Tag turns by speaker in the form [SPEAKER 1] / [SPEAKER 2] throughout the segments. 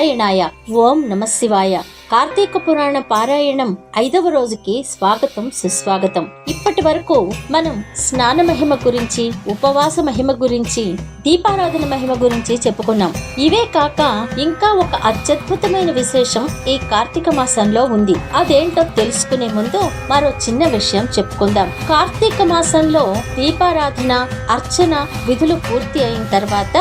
[SPEAKER 1] నారాయణాయ. ఓం నమ శివాయ. కార్తీక పురాణ పారాయణం ఐదవ రోజుకి స్వాగతం సుస్వాగతం. ఇప్పటి వరకు మనం స్నాన మహిమ గురించి ఉపవాస మహిమ గురించి దీపారాధన మహిమ గురించి చెప్పుకున్నాం. ఇవే కాక ఇంకా ఒక అత్యద్భుతమైన విశేషం ఈ కార్తీక మాసంలో ఉంది. అదేంటో తెలుసుకునే ముందు మరో చిన్న విషయం చెప్పుకుందాం. కార్తీక మాసంలో దీపారాధన అర్చన విధులు పూర్తి అయిన తర్వాత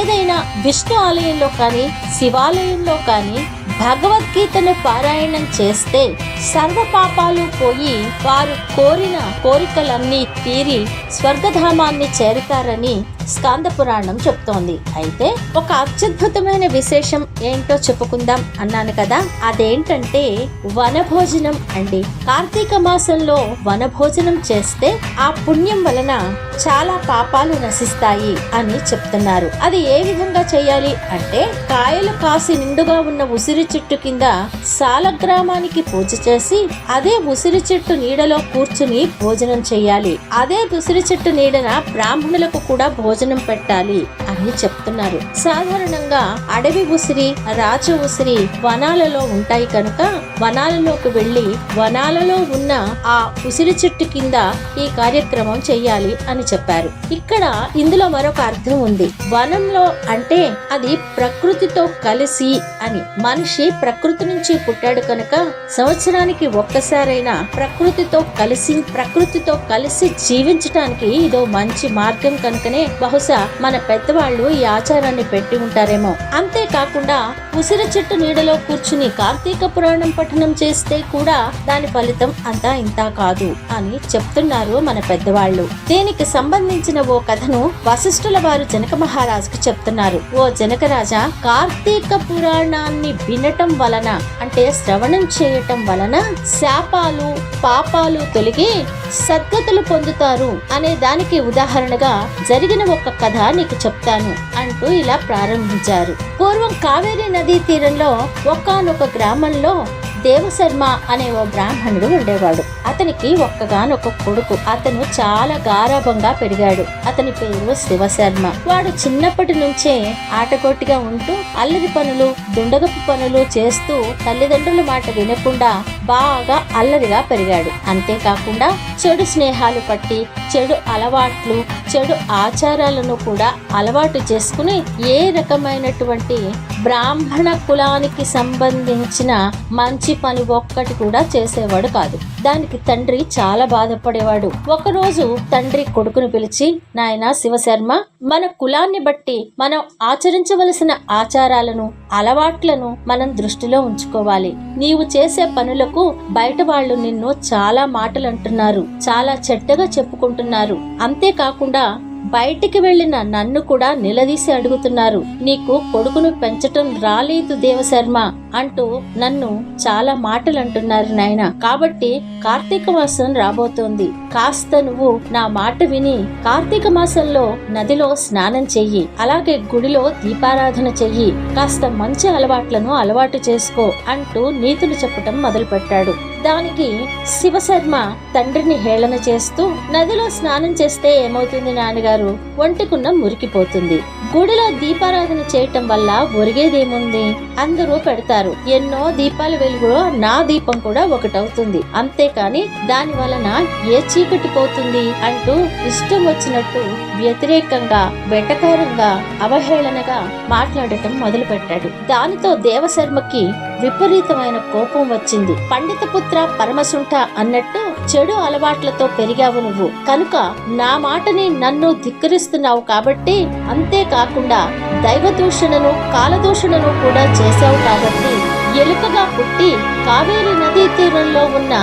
[SPEAKER 1] ఏదైనా విష్ణు ఆలయంలో కానీ శివాలయంలో కానీ భగవద్గీతను పారాయణం చేస్తే సర్వ పాపాలు పోయి వారు కోరిన కోరికలన్నీ తీరి స్వర్గధామాన్ని చేరుతారని స్కాంద పురాణం చెప్తోంది. అయితే ఒక అత్యద్భుతమైన విశేషం ఏంటో చెప్పుకుందాం అన్నాను కదా. అదేంటంటే వనభోజనం అండి. కార్తీక మాసంలో వనభోజనం చేస్తే ఆ పుణ్యం వలన చాలా పాపాలు నశిస్తాయి అని చెప్తున్నారు. అది ఏ విధంగా చేయాలి అంటే కాయలు కాసి నిండుగా ఉన్న ఉసిరి చెట్టు కింద సాలగ్రామానికి పూజ చేసి అదే ఉసిరి చెట్టు నీడలో కూర్చుని భోజనం చేయాలి. అదే ఉసిరి చెట్టు నీడన బ్రాహ్మణులకు కూడా భోజనం పెట్టాలి అని చెప్తున్నారు. సాధారణంగా అడవి ఉసిరి రాజ ఉసిరి వనాలలో ఉంటాయి కనుక వనాలలోకి వెళ్ళి వనాలలో ఉన్న ఆ ఉసిరి చెట్టు కింద ఈ కార్యక్రమం చెయ్యాలి అని చెప్పారు. ఇక్కడ ఇందులో మరొక అర్థం ఉంది. వనంలో అంటే అది ప్రకృతితో కలిసి అని. మనిషి ప్రకృతి నుంచి పుట్టాడు కనుక సంవత్సరానికి ఒక్కసారైనా ప్రకృతితో కలిసి ప్రకృతితో కలిసి జీవించటానికి ఇదో మంచి మార్గం కనుకనే బహుశా మన పెద్దవాళ్ళు ఈ ఆచారాన్ని పెట్టి ఉంటారేమో. అంతేకాకుండా ఉసిరి చెట్టు నీడలో కూర్చుని కార్తీక పురాణం పఠనం చేస్తే కూడా దాని ఫలితం అంతా ఇంత కాదు అని చెప్తున్నారు మన పెద్దవాళ్ళు. దీనికి సంబంధించిన ఓ కథను వశిష్ఠుల వారు జనక మహారాజుకు చెప్తున్నారు. ఓ జనకరాజా కార్తీక పురాణాన్ని వినటం వలన అంటే శ్రవణం చేయటం వలన శాపాలు పాపాలు తొలగి సద్గతులు పొందుతారు అని దానికి ఉదాహరణగా జరిగిన ఒక కథ నీకు చెప్తాను అంటూ ఇలా ప్రారంభించారు. పూర్వం కావేరీ నదీ తీరంలో ఒకానొక గ్రామంలో దేవశర్మ అనే ఓ బ్రాహ్మణుడు ఉండేవాడు. అతనికి ఒక్కగానొక కొడుకు. అతను చాలా గారాభంగా పెరిగాడు. అతని పేరు శివశర్మ. వాడు చిన్నప్పటి నుంచే ఆటగోటిగా ఉంటూ అల్లరి పనులు దుండగపు పనులు చేస్తూ తల్లిదండ్రుల మాట వినకుండా బాగా అల్లరిగా పెరిగాడు. అంతేకాకుండా చెడు స్నేహాలు పట్టి చెడు అలవాట్లు చెడు ఆచారాలను కూడా అలవాటు చేసుకుని ఏ రకమైనటువంటి బ్రాహ్మణ కులానికి సంబంధించిన మంచి పని ఒక్కటి కూడా చేసేవాడు కాదు. దానికి తండ్రి చాలా బాధపడేవాడు. ఒకరోజు తండ్రి కొడుకును పిలిచి నాయన శివశర్మ మన కులాన్ని బట్టి మనం ఆచరించవలసిన ఆచారాలను అలవాట్లను మనం దృష్టిలో ఉంచుకోవాలి. నీవు చేసే పనులకు బయట వాళ్ళు నిన్ను చాలా మాటలు అంటున్నారు చాలా చెడ్డగా చెప్పుకుంటున్నారు. అంతేకాకుండా బయటికి వెళ్ళిన నన్ను కూడా నిలదీసి అడుగుతున్నారు. నీకు కొడుకును పెంచటం రాలేదు దేవశర్మ. అంటూ నన్ను చాలా మాటలు అంటున్నారు నాయన. కాబట్టి కార్తీక మాసం రాబోతోంది. కాస్త నువ్వు నా మాట విని కార్తీక మాసంలో నదిలో స్నానం చెయ్యి. అలాగే గుడిలో దీపారాధన చెయ్యి. కాస్త మంచి అలవాట్లను అలవాటు చేసుకో అంటూ నీతులు చెప్పటం మొదలుపెట్టాడు. దానికి శివశర్మ తండ్రిని హేళన చేస్తూ నదిలో స్నానం చేస్తే ఏమవుతుంది నాన్నగారు? ఒంటికున్న మురికిపోతుంది. గుడిలో దీపారాధన చేయటం వల్ల ఒరిగేదేముంది? అందరూ పెడతారు? ఎన్నో దీపాల వెలుగులో నా దీపం కూడా ఒకటవుతుంది. అంతేకాని దాని వలన ఏ చీకటి పోతుంది అంటూ ఇష్టం వచ్చినట్టు వ్యతిరేకంగా వెటకారంగా అవహేళనగా మాట్లాడటం మొదలు పెట్టాడు దానితో దేవశర్మకి విపరీతమైన కోపం వచ్చింది. పండిత పుత్ర పరమసుంఠ అన్నట్టు చెడు అలవాట్లతో పెరిగావు నువ్వు. కనుక నా మాటని నన్ను ధిక్కరిస్తున్నావు కాబట్టి అంతేకాకుండా దైవదూషణను కాలదూషణను కూడా చేశావు కాబట్టి ఎలుకగా పుట్టి కావేరి నదీ తీరంలో ఉన్న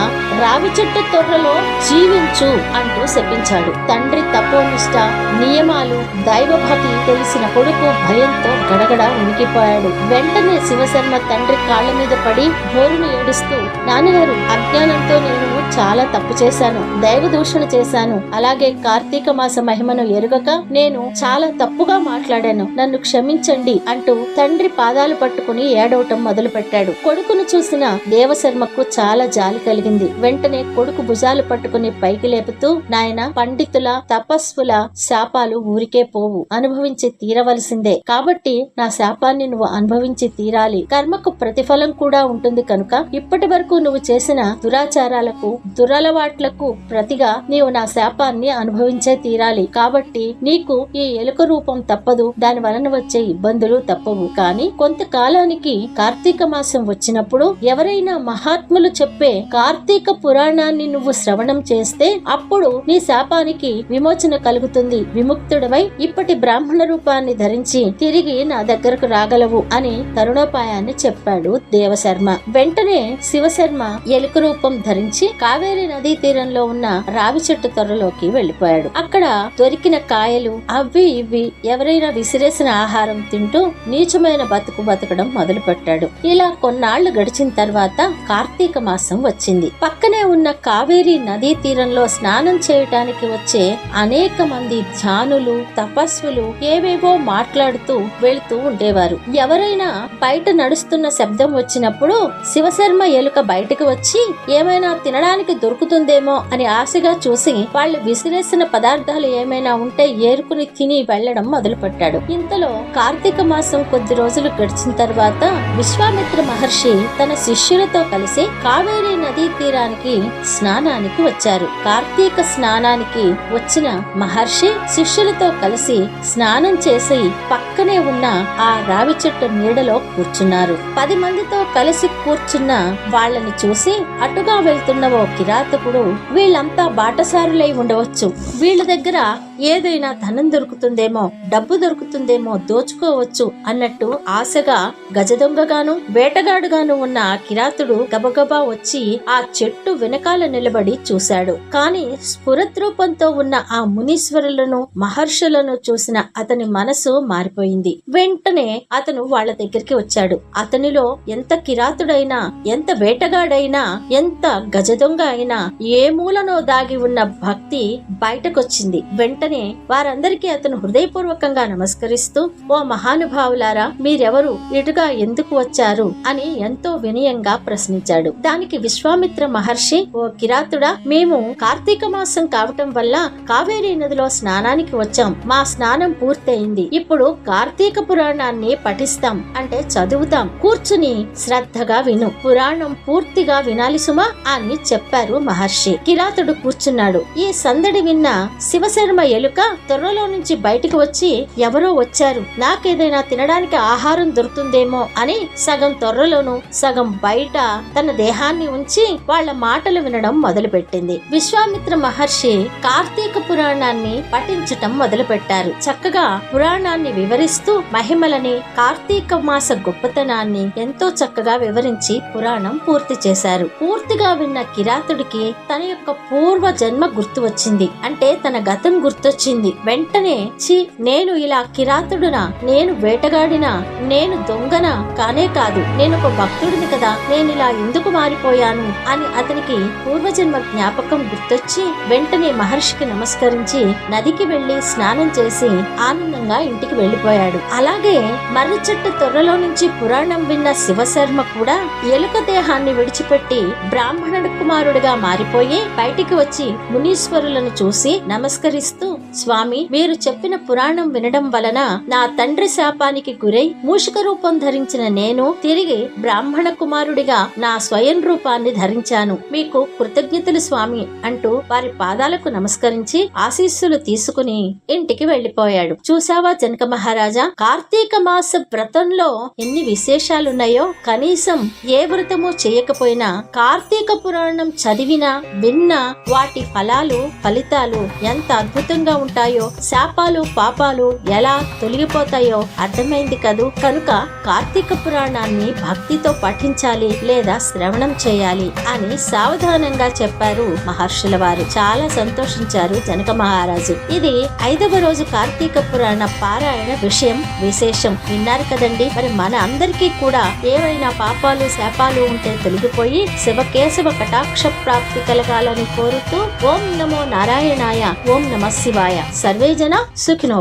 [SPEAKER 1] రావి చెట్టు తొర్రలో జీవించు అంటూ శపించాడు. తండ్రి తపోనిష్ట నియమాలు దైవభక్తి తెలిసిన కొడుకు భయంతో గడగడ ఉనికిపోయాడు. వెంటనే శివశర్మ తండ్రి కాళ్ళ మీద పడి బోరును ఏడుస్తూ నాన్నగారు అజ్ఞానంతో నేను చాలా తప్పు చేశాను దైవ దూషణ చేశాను. అలాగే కార్తీక మాస మహిమను ఎరుగక నేను చాలా తప్పుగా మాట్లాడాను. నన్ను క్షమించండి అంటూ తండ్రి పాదాలు పట్టుకుని ఏడవటం మొదలు పెట్టాడు కొడుకును చూసిన దేవశర్మకు చాలా జాలి కలిగింది. వెంటనే కొడుకు భుజాలు పట్టుకుని పైకి లేపుతూ నాయన పండితుల తపస్సుల శాపాలు ఊరికే పోవు. అనుభవించి తీరవలసిందే. కాబట్టి నా శాపాన్ని నువ్వు అనుభవించి తీరాలి. కర్మకు ప్రతిఫలం కూడా ఉంటుంది కనుక ఇప్పటి వరకు నువ్వు చేసిన దురాచారాలకు దురలవాట్లకు ప్రతిగా నీవు నా శాపాన్ని అనుభవించే తీరాలి. కాబట్టి నీకు ఈ ఎలుక రూపం తప్పదు. దాని వలన వచ్చే ఇబ్బందులు తప్పవు. కానీ కొంతకాలానికి కార్తీక మాసం వచ్చినప్పుడు ఎవరైనా మహాత్ములు చెప్పే కార్తీక పురాణాన్ని నువ్వు శ్రవణం చేస్తే అప్పుడు నీ శాపానికి విమోచన కలుగుతుంది. విముక్తుడవై ఇప్పటి బ్రాహ్మణ రూపాన్ని ధరించి తిరిగి నా దగ్గరకు రాగలవు అని తరుణోపాయాన్ని చెప్పాడు దేవశర్మ. వెంటనే శివశర్మ ఎలుక రూపం ధరించి కావేరి నదీ తీరంలో ఉన్న రావి చెట్టు త్వరలోకి వెళ్ళిపోయాడు అక్కడ దొరికిన కాయలు అవి ఇవి ఎవరైనా విసిరేసిన ఆహారం తింటూ నీచమైన బతుకు బతకడం మొదలు పెట్టాడు ఇలా కొన్నాళ్ళు గడిచిన తర్వాత కార్తీక మాసం వచ్చింది. పక్కనే ఉన్న కావేరి నదీ తీరంలో స్నానం చేయటానికి వచ్చే అనేక మంది ధ్యానులు తపస్సులు ఏవేవో మాట్లాడుతూ వెళుతూ ఉండేవారు. ఎవరైనా బయట నడుస్తున్న శబ్దం వచ్చినప్పుడు శివశర్మ ఎలుక బయటకు వచ్చి ఏమైనా తినడానికి దొరుకుతుందేమో అని ఆశగా చూసి వాళ్ళు విసిరేసిన పదార్థాలు ఏమైనా ఉంటే ఏరుకుని తిని వెళ్ళడం మొదలుపెట్టాడు. ఇంతలో కార్తీక మాసం కొద్ది రోజులు గడిచిన తర్వాత విశ్వామిత్ర మహర్షి తన శిష్యులతో కలిసి కావేరీ నదీ తీరానికి స్నానానికి వచ్చారు. కార్తీక స్నానానికి వచ్చిన మహర్షి శిష్యులతో కలిసి స్నానం చేసి పక్కనే ఉన్న ఆ రావి చెట్టు నీడలో కూర్చున్నారు. పది మందితో కలిసి కూర్చున్న వాళ్ళని చూసి అటుగా వెళ్తున్న ఓ కిరాతకుడు వీళ్ళంతా బాటసారులై ఉండవచ్చు. వీళ్ళ దగ్గర ఏదైనా ధనం దొరుకుతుందేమో డబ్బు దొరుకుతుందేమో దోచుకోవచ్చు అన్నట్టు ఆశగా గజదొంగగాను వేటగాడుగాను ఉన్న కిరాతుడు గబగబా వచ్చి ఆ చెట్టు వెనకాల నిలబడి చూశాడు. కాని స్ఫురద్రూపంతో ఉన్న ఆ మునీశ్వరులను మహర్షులను చూసిన అతని మనసు మారిపోయింది. వెంటనే అతను వాళ్ళ దగ్గరికి వచ్చాడు. అతనిలో ఎంత కిరాతుడైనా ఎంత వేటగాడైనా ఎంత గజదొంగ అయినా ఏ మూలనో దాగి ఉన్న భక్తి బయటకొచ్చింది. వెంటనే వారందరికీ అతను హృదయపూర్వకంగా నమస్కరిస్తూ ఓ మహానుభావులారా మీరెవరు? ఇటుగా ఎందుకు వచ్చారు? అని ఎంతో వినయంగా ప్రశ్నించాడు. దానికి విశ్వామిత్ర మహర్షి ఓ కిరాతుడా మేము కార్తీక మాసం కావటం వల్ల కావేరీ నదిలో స్నానానికి వచ్చాం. మా స్నానం పూర్తయింది. ఇప్పుడు కార్తీక పురాణాన్ని పఠిస్తాం అంటే చదువుతాం. కూర్చుని శ్రద్ధగా విను. పురాణం పూర్తిగా వినాలి సుమా అని చెప్పారు మహర్షి. కిరాతుడు కూర్చున్నాడు. ఈ సందడి విన్న శివశర్మ ఎలుక త్వరలో నుంచి బయటకు వచ్చి ఎవరో వచ్చారు. నాకేదైనా తినడానికి ఆహారం దొరుకుతుందేమో అని సగం త్వరలోను సగం బయట తన దేహాన్ని ఉంచి వాళ్ళ మాటలు వినడం మొదలుపెట్టింది. విశ్వామిత్ర మహర్షి కార్తీక పురాణాన్ని పఠించటం మొదలుపెట్టారు. చక్కగా పురాణాన్ని వివరిస్తూ మహిమలని కార్తీక మాస గొప్పతనాన్ని ఎంతో చక్కగా వివరించి పురాణం పూర్తి చేశారు. పూర్తిగా విన్న కిరాతుడికి తన యొక్క పూర్వ జన్మ గుర్తు వచ్చింది. అంటే తన గతం గుర్తు గుర్తొచ్చింది వెంటనే చి నేను ఇలా కిరాతుడునా? నేను వేటగాడినా? నేను దొంగనా? కానే కాదు. నేను ఒక భక్తుడిని కదా. నేను ఇలా ఎందుకు మారిపోయాను? అని అతనికి పూర్వజన్మ జ్ఞాపకం గుర్తొచ్చి వెంటనే మహర్షికి నమస్కరించి నదికి వెళ్ళి స్నానం చేసి ఆనందంగా ఇంటికి వెళ్ళిపోయాడు అలాగే మర్రి చెట్టు త్వరలో నుంచి పురాణం విన్న శివశర్మ కూడా ఎలుక దేహాన్ని విడిచిపెట్టి బ్రాహ్మణుడు కుమారుడిగా మారిపోయి బయటికి వచ్చి మునీశ్వరులను చూసి నమస్కరిస్తూ స్వామి మీరు చెప్పిన పురాణం వినడం వలన నా తండ్రి శాపానికి గురై మూషిక రూపం ధరించిన నేను తిరిగి బ్రాహ్మణ కుమారుడిగా నా స్వయం రూపాన్ని ధరించాను. మీకు కృతజ్ఞతలు స్వామి అంటూ వారి పాదాలకు నమస్కరించి ఆశీస్సులు తీసుకుని ఇంటికి వెళ్ళిపోయాడు చూసావా జనక మహారాజా? కార్తీక మాస వ్రతంలో ఎన్ని విశేషాలున్నాయో కనీసం ఏ వ్రతమో చేయకపోయినా కార్తీక పురాణం చదివినా విన్నా వాటి ఫలాలు ఫలితాలు ఎంత అద్భుతం విధంగా ఉంటాయో? శాపాలు పాపాలు ఎలా తొలగిపోతాయో అర్థమైంది కదూ? కనుక కార్తీక పురాణాన్ని భక్తితో పఠించాలి లేదా శ్రవణం చేయాలి అని సావధానంగా చెప్పారు మహర్షుల వారు. చాలా సంతోషించారు జనక మహారాజు. ఇది ఐదవ రోజు కార్తీక పురాణ పారాయణ విషయం విశేషం. విన్నారు కదండి? మరి మన అందరికీ కూడా ఏవైనా పాపాలు శాపాలు ఉంటే తొలగిపోయి శివకేశవ కటాక్ష ప్రాప్తి కలగాలని కోరుతూ ఓం నమో నారాయణాయ ఓం నమ శివాయ. సర్వే జన సుఖినో